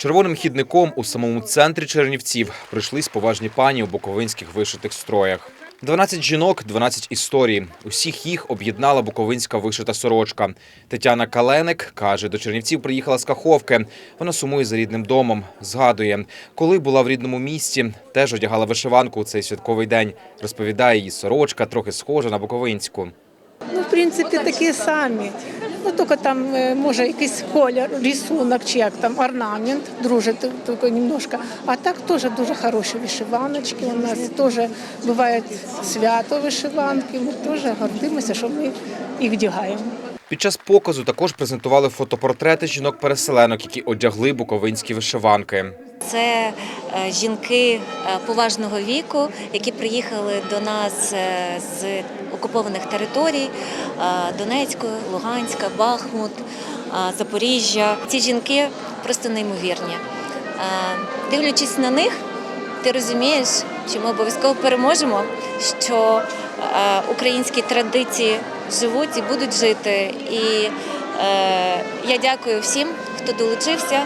Червоним хідником у самому центрі Чернівців прийшлись поважні пані у буковинських вишитих строях. 12 жінок, 12 історій. Усіх їх об'єднала буковинська вишита сорочка. Тетяна Каленик каже, до Чернівців приїхала з Каховки. Вона сумує за рідним домом. Згадує, коли була в рідному місті, теж одягала вишиванку у цей святковий день. Розповідає, її сорочка трохи схожа на буковинську. Ну, в принципі, такі самі. Ну, тільки там е, може якийсь колір, рисунок чи як там орнамент, друже, тільки немножко. А так теж дуже хороші вишиваночки. У нас теж бувають свято вишиванки. Ми теж гордимося, що ми їх вдягаємо. Під час показу також презентували фотопортрети жінок-переселенок, які одягли буковинські вишиванки. Це е, жінки е, поважного віку, які приїхали до нас з окупованих територій е, Донецької, Луганська, Бахмут, е, Запоріжжя. Ці жінки просто неймовірні. Е, Дивлячись на них, ти розумієш, що ми обов'язково переможемо, що українські традиції живуть і будуть жити. І я дякую всім, хто долучився,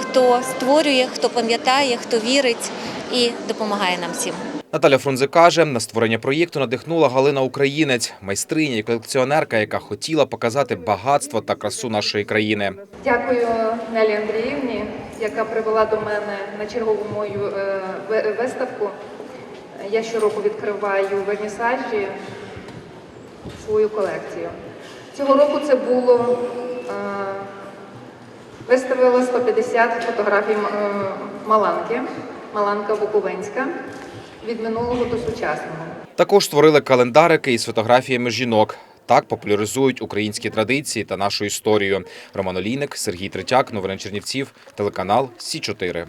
хто створює, хто пам'ятає, хто вірить і допомагає нам всім. Наталя Фрунзе каже, на створення проєкту надихнула Галина Українець, майстриня і колекціонерка, яка хотіла показати багатство та красу нашої країни. Дякую Нелі Андріївні, яка привела до мене на чергову мою е, виставку. Я щороку відкриваю вернісажі свою колекцію. Цього року це було е, виставила 150 фотографій е, Маланки, Маланка Буковинська від минулого до сучасного. Також створили календарики із фотографіями жінок. Так популяризують українські традиції та нашу історію. Роман Олійник, Сергій Третяк, новини Чернівців, телеканал Сі 4